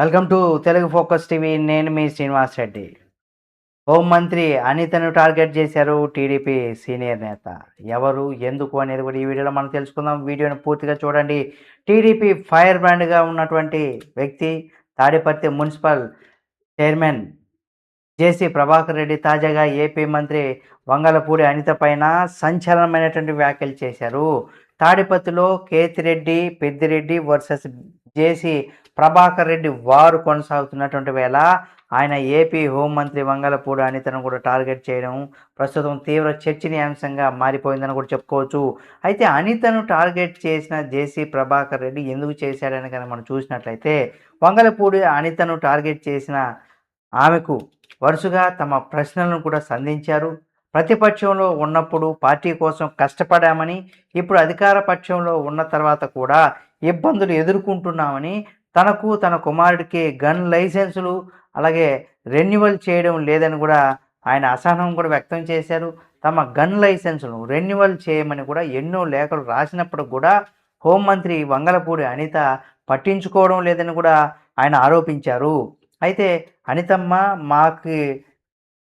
Welcome to Telugu focus TV. నేను మీ శ్రీనివాస్ రెడ్డి. హోంమంత్రి అనితను టార్గెట్ చేశారు టీడీపీ సీనియర్ నేత. ఎవరు ఎందుకు అనేది కూడా ఈ వీడియోలో మనం తెలుసుకుందాం. వీడియోని పూర్తిగా చూడండి. టీడీపీ ఫైర్ బ్రాండ్గా ఉన్నటువంటి వ్యక్తి Tadipatri municipal chairman JC Prabhakar Reddy తాజాగా ఏపీ మంత్రి వంగలపూడి అనిత పైన సంచలనమైనటువంటి వ్యాఖ్యలు చేశారు. తాడిపత్రిలో కేతిరెడ్డి పెద్దిరెడ్డి వర్సెస్ జేసీ ప్రభాకర్ రెడ్డి వారు కొనసాగుతున్నటువంటి వేళ ఆయన ఏపీ హోంమంత్రి వంగలపూడి అనితను కూడా టార్గెట్ చేయడం ప్రస్తుతం తీవ్ర చర్చనీయాంశంగా మారిపోయిందని కూడా చెప్పుకోవచ్చు. అయితే అనితను టార్గెట్ చేసిన జేసీ ప్రభాకర్ రెడ్డి ఎందుకు చేశాడని కనుక మనం చూసినట్లయితే వంగలపూడి అనితను టార్గెట్ చేసిన ఆమెకు వరుసగా తమ ప్రశ్నలను కూడా సంధించారు. ప్రతిపక్షంలో ఉన్నప్పుడు పార్టీ కోసం కష్టపడామని ఇప్పుడు అధికార పక్షంలో ఉన్న తర్వాత కూడా ఇబ్బందులు ఎదుర్కొంటున్నామని తనకు తన కుమారుడికి గన్ లైసెన్సులు అలాగే రెన్యువల్ చేయడం లేదని కూడా ఆయన అసహనం కూడా వ్యక్తం చేశారు. తమ గన్ లైసెన్సును రెన్యువల్ చేయమని కూడా ఎన్నో లేఖలు రాసినప్పుడు కూడా హోంమంత్రి వంగలపూడి అనిత పట్టించుకోవడం లేదని కూడా ఆయన ఆరోపించారు. అయితే అనితమ్మ మాకు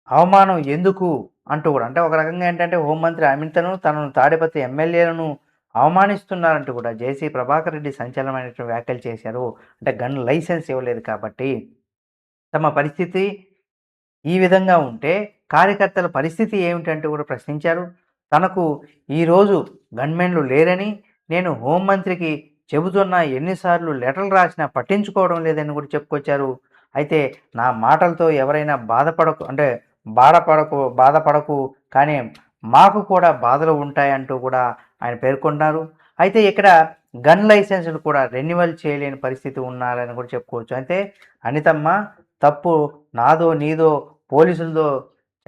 అవమానం ఎందుకు అంటూ కూడా అంటే ఒక రకంగా ఏంటంటే హోంమంత్రి అమితను తనను తాడిపత్రి ఎమ్మెల్యేలను అవమానిస్తున్నారంటూ కూడా జేసీ ప్రభాకర్ రెడ్డి సంచలనమైనటువంటి వ్యాఖ్యలు చేశారు. అంటే గన్ లైసెన్స్ ఇవ్వలేదు కాబట్టి తమ పరిస్థితి ఈ విధంగా ఉంటే కార్యకర్తల పరిస్థితి ఏమిటంటూ కూడా ప్రశ్నించారు. తనకు ఈరోజు గన్మెన్లు లేరని నేను హోంమంత్రికి చెబుతున్న ఎన్నిసార్లు లెటర్లు రాసినా పట్టించుకోవడం లేదని కూడా చెప్పుకొచ్చారు. అయితే నా మాటలతో ఎవరైనా బాధపడకు అంటే బాధపడకు బాధపడకు కానీ మాకు కూడా బాధలు ఉంటాయంటూ కూడా ఆయన పేర్కొన్నారు. అయితే ఇక్కడ గన్ లైసెన్సులు కూడా రెన్యువల్ చేయలేని పరిస్థితి ఉన్నారని కూడా చెప్పుకోవచ్చు. అయితే అనితమ్మ తప్పు నాదో నీదో పోలీసులదో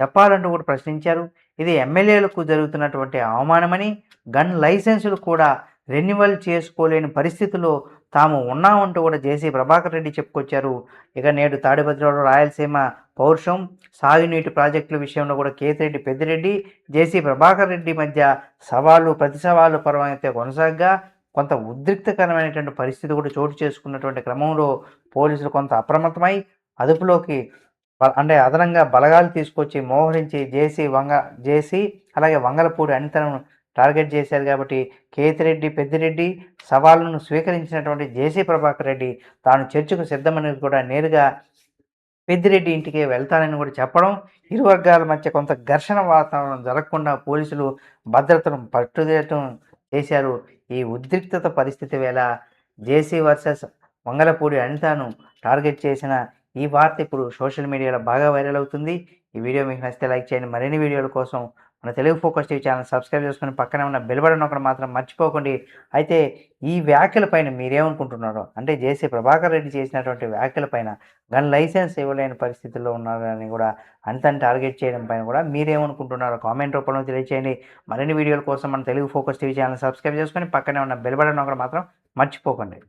చెప్పాలంటూ కూడా ప్రశ్నించారు. ఇది ఎమ్మెల్యేలకు జరుగుతున్నటువంటి అవమానమని గన్ లైసెన్సులు కూడా రెన్యువల్ చేసుకోలేని పరిస్థితుల్లో తాము ఉన్నామంటూ కూడా జేసీ ప్రభాకర్ రెడ్డి చెప్పుకొచ్చారు. ఇక నేడు తాడిపత్రిలో రాయలసీమ పౌరుషం సాగునీటి ప్రాజెక్టుల విషయంలో కూడా కేతిరెడ్డి పెద్దిరెడ్డి జేసీ ప్రభాకర్ రెడ్డి మధ్య సవాళ్ళు ప్రతి సవాళ్ళు పరమైతే కొనసాగగా కొంత ఉద్రిక్తకరమైనటువంటి పరిస్థితి కూడా చోటు చేసుకున్నటువంటి క్రమంలో పోలీసులు కొంత అప్రమత్తమై అదుపులోకి అంటే అదనంగా బలగాలు తీసుకొచ్చి మోహరించి జేసీ వంగ జేసీ అలాగే వంగలపూడి అనితను టార్గెట్ చేశారు కాబట్టి కేతిరెడ్డి పెద్దిరెడ్డి సవాళ్ళను స్వీకరించినటువంటి జేసీ ప్రభాకర్ రెడ్డి తాను చర్చకు సిద్ధమని కూడా నేరుగా పెద్దిరెడ్డి ఇంటికి వెళ్తానని కూడా చెప్పడం ఇరు వర్గాల మధ్య కొంత ఘర్షణ వాతావరణం జరగకుండా పోలీసులు భద్రతను పట్టుదేయటం చేశారు. ఈ ఉద్రిక్తత పరిస్థితి వేళ జేసీ వర్సెస్ మంగళపూడి అనితను టార్గెట్ చేసిన ఈ వార్త ఇప్పుడు సోషల్ మీడియాలో బాగా వైరల్ అవుతుంది. ఈ వీడియో మీకు నచ్చితే లైక్ చేయండి. మరిన్ని వీడియోల కోసం మన Telugu focus TV channel subscribe చేసుకుని పక్కనే ఉన్న బెల్బడన్ ఒకటి మాత్రం మర్చిపోకండి. అయితే ఈ వ్యాఖ్యలపైన మీరేమనుకుంటున్నారో? అంటే జేసీ ప్రభాకర్ రెడ్డి చేసినటువంటి వ్యాఖ్యలపైన గన్ లైసెన్స్ ఇవ్వలేని పరిస్థితుల్లో ఉన్నారని కూడా అంతని టార్గెట్ చేయడం పైన కూడా మీరేమనుకుంటున్నారో కామెంట్ రూపంలో తెలియచేయండి. మరిన్ని వీడియోల కోసం మన Telugu focus TV channel subscribe చేసుకొని పక్కనే ఉన్న బెల్బడన్ ఒకటి మాత్రం మర్చిపోకండి.